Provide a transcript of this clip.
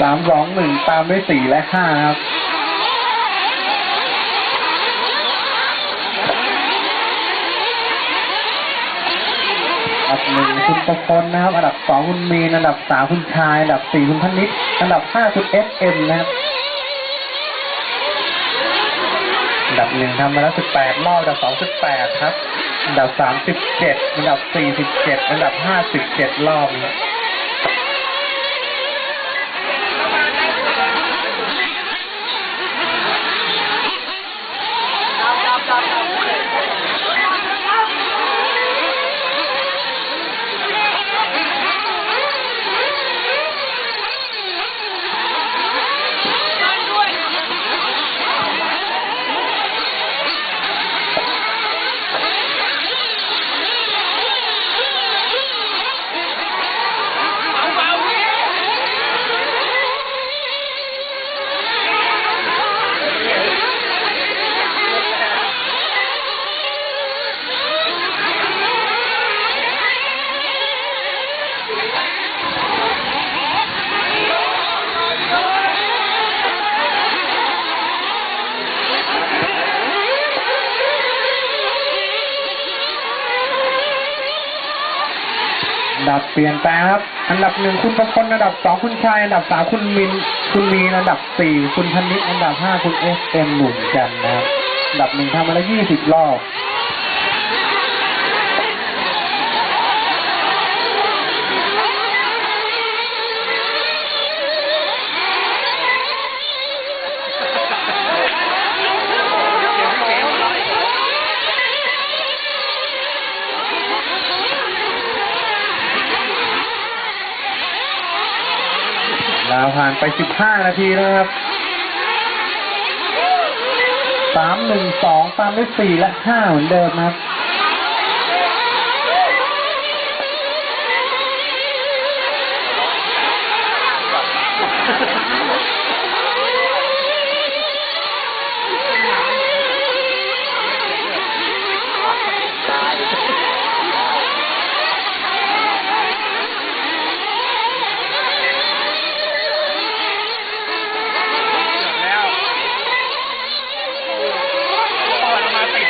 สามสองหนึ่งตามด้วยสี่และห้าครับอันดับหนึ่งคุณประพลนะครับ อันดับสองคุณมีน อันดับสามคุณชาย อันดับสี่คุณพนิษอันดับห้าคุณเอสเอ็มนะครับ อันดับหนึ่งทำมาแล้วสิบแปดรอบอันดับสองสิบแปดครับ อันดับสามสิบเจ็ดอันดับสี่สิบเจ็ดอันดับห้าสิบเจ็ดรอบนะครับ ดับเปลี่ยนแปลงครับ อันดับหนึ่งคุณประคนอันดับสองคุณชายอันดับสามคุณมิน คุณมีอันดับสี่คุณพนิษอันดับห้าคุณเอสเอ็มหนุ่มจันนะครับอันดับหนึ่งทำมาแล้วยี่สิบรอบ แล้วผ่านไป 15 นาทีนะครับสามหนึ่งสองตามด้วยสี่และห้าเหมือนเดิมครับ